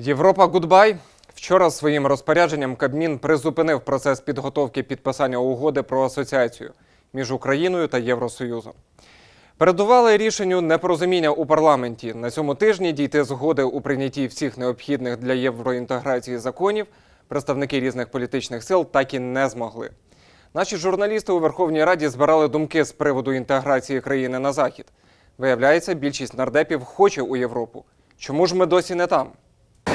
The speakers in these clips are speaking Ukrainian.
Європа Гудбай. Вчора своїм розпорядженням Кабмін призупинив процес підготовки підписання угоди про асоціацію між Україною та Євросоюзом. Передували рішенню непорозуміння у парламенті. На цьому тижні дійти згоди у прийнятті всіх необхідних для євроінтеграції законів представники різних політичних сил так і не змогли. Наші журналісти у Верховній Раді збирали думки з приводу інтеграції країни на захід. Виявляється, більшість нардепів хоче у Європу. Чому ж ми досі не там?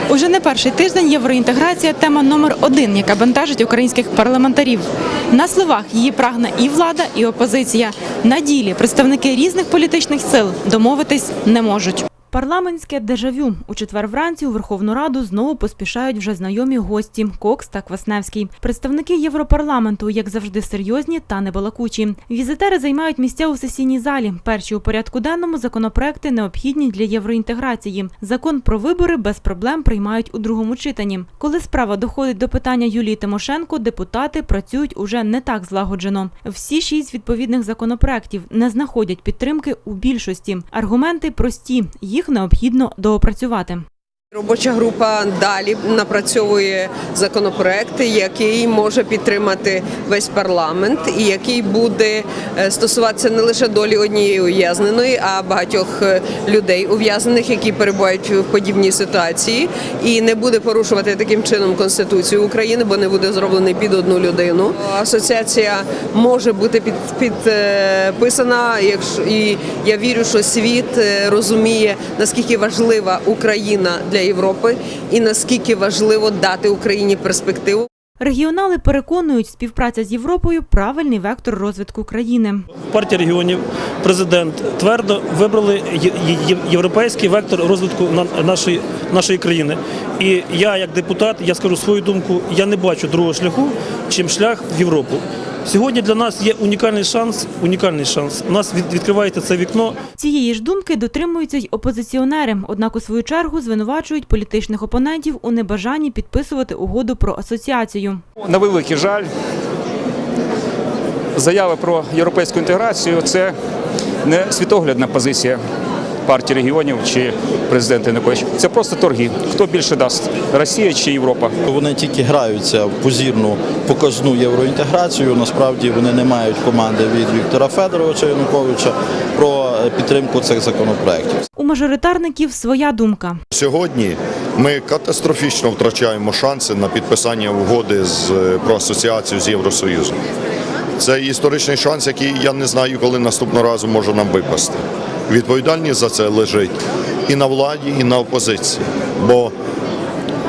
Уже не перший тиждень євроінтеграція тема номер один, яка бентежить українських парламентарів. На словах її прагне і влада, і опозиція. На ділі представники різних політичних сил домовитись не можуть. Парламентське дежавю у четвер вранці у Верховну Раду знову поспішають вже знайомі гості Кокс та Квасневський. Представники Європарламенту, як завжди, серйозні та небалакучі. Візитери займають місця у сесійній залі. Перші у порядку денному законопроекти необхідні для євроінтеграції. Закон про вибори без проблем приймають у другому читанні. Коли справа доходить до питання Юлії Тимошенко, депутати працюють уже не так злагоджено. Всі шість відповідних законопроектів не знаходять підтримки у більшості. Аргументи прості, їх необхідно доопрацювати. Робоча група далі напрацьовує законопроект, який може підтримати весь парламент, і який буде е, стосуватися не лише долі однієї ув'язненої, а багатьох е, людей ув'язнених, які перебувають в подібній ситуації, і не буде порушувати таким чином конституцію України, бо не буде зроблений під одну людину. Асоціація може бути під, підписана, якщо і я вірю, що світ е, розуміє наскільки важлива Україна для Європи і наскільки важливо дати Україні перспективу. Регіонали переконують, співпраця з Європою правильний вектор розвитку країни. Партія регіонів, президент твердо вибрали європейський вектор розвитку на- нашої, нашої країни. І я, як депутат, я скажу свою думку, я не бачу другого шляху, чим шлях в Європу. Сьогодні для нас є унікальний шанс. Унікальний шанс. У нас відкривається це вікно. Цієї ж думки дотримуються й опозиціонери, однак у свою чергу звинувачують політичних опонентів у небажанні підписувати угоду про асоціацію. На великий жаль, заяви про європейську інтеграцію це не світоглядна позиція партії регіонів чи президента Януковича. Це просто торги. Хто більше дасть Росія чи Європа? Вони тільки граються в позірну показну євроінтеграцію. Насправді вони не мають команди від Віктора Федоровича Януковича про підтримку цих законопроєктів. У мажоритарників своя думка. Сьогодні ми катастрофічно втрачаємо шанси на підписання угоди з про асоціацію з Євросоюзом. Це історичний шанс, який я не знаю, коли наступного разу може нам випасти. Відповідальність за це лежить і на владі, і на опозиції. Бо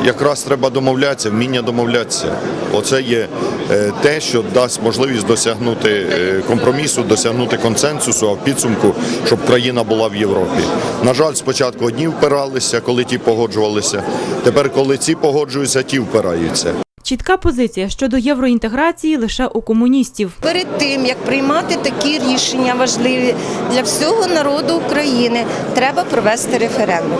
якраз треба домовлятися, вміння домовлятися. Оце є е, те, що дасть можливість досягнути е, компромісу, досягнути консенсусу, а в підсумку, щоб країна була в Європі. На жаль, спочатку одні впиралися, коли ті погоджувалися. Тепер, коли ці погоджуються, ті впираються. Чітка позиція щодо євроінтеграції лише у комуністів. Перед тим як приймати такі рішення важливі для всього народу України, треба провести референдум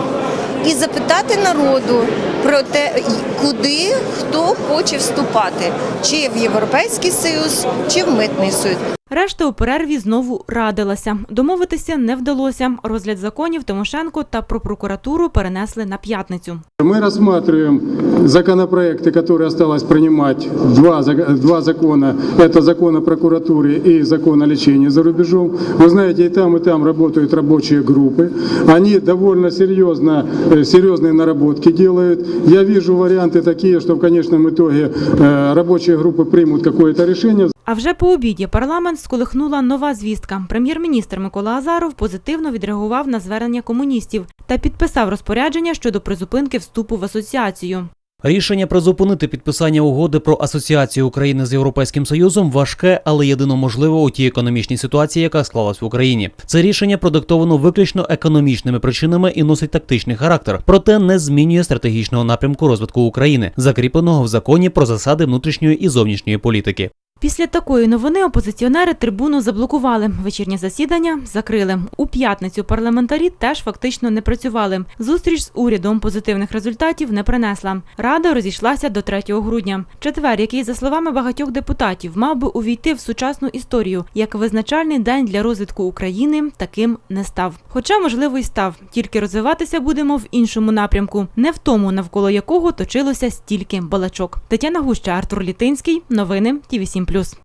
і запитати народу про те, куди хто хоче вступати, чи в Європейський Союз, чи в Митний Союз. Решта у перерві знову радилася. Домовитися не вдалося. Розгляд законів Тимошенко та про прокуратуру перенесли на п'ятницю. Мы рассматриваем законопроекты, которые осталось принимать, два, зак- два закона. Это закон о прокуратуре и закон о лечении за рубежом. Вы знаете, и там, и там работают рабочие группы. Они довольно серьезно, э, серьезные наработки делают. Я вижу варианты такие, что в конечном итоге э, рабочие группы примут какое-то решение. А вже по обіді парламент сколихнула нова звістка. Прем'єр-міністр Микола Азаров позитивно відреагував на звернення комуністів та підписав розпорядження щодо призупинки вступу в асоціацію. Рішення призупинити підписання угоди про асоціацію України з Європейським Союзом важке, але єдино можливо у тій економічній ситуації, яка склалась в Україні. Це рішення продиктовано виключно економічними причинами і носить тактичний характер, проте не змінює стратегічного напрямку розвитку України, закріпленого в законі про засади внутрішньої і зовнішньої політики. Після такої новини опозиціонери трибуну заблокували. Вечірнє засідання закрили. У п'ятницю парламентарі теж фактично не працювали. Зустріч з урядом позитивних результатів не принесла. Рада розійшлася до 3 грудня. Четвер, який, за словами багатьох депутатів, мав би увійти в сучасну історію як визначальний день для розвитку України, таким не став. Хоча, можливо, і став. Тільки розвиватися будемо в іншому напрямку, не в тому, навколо якого точилося стільки балачок. Тетяна Гуща, Артур Літинський. Новини ТІВІ 7+ плюс.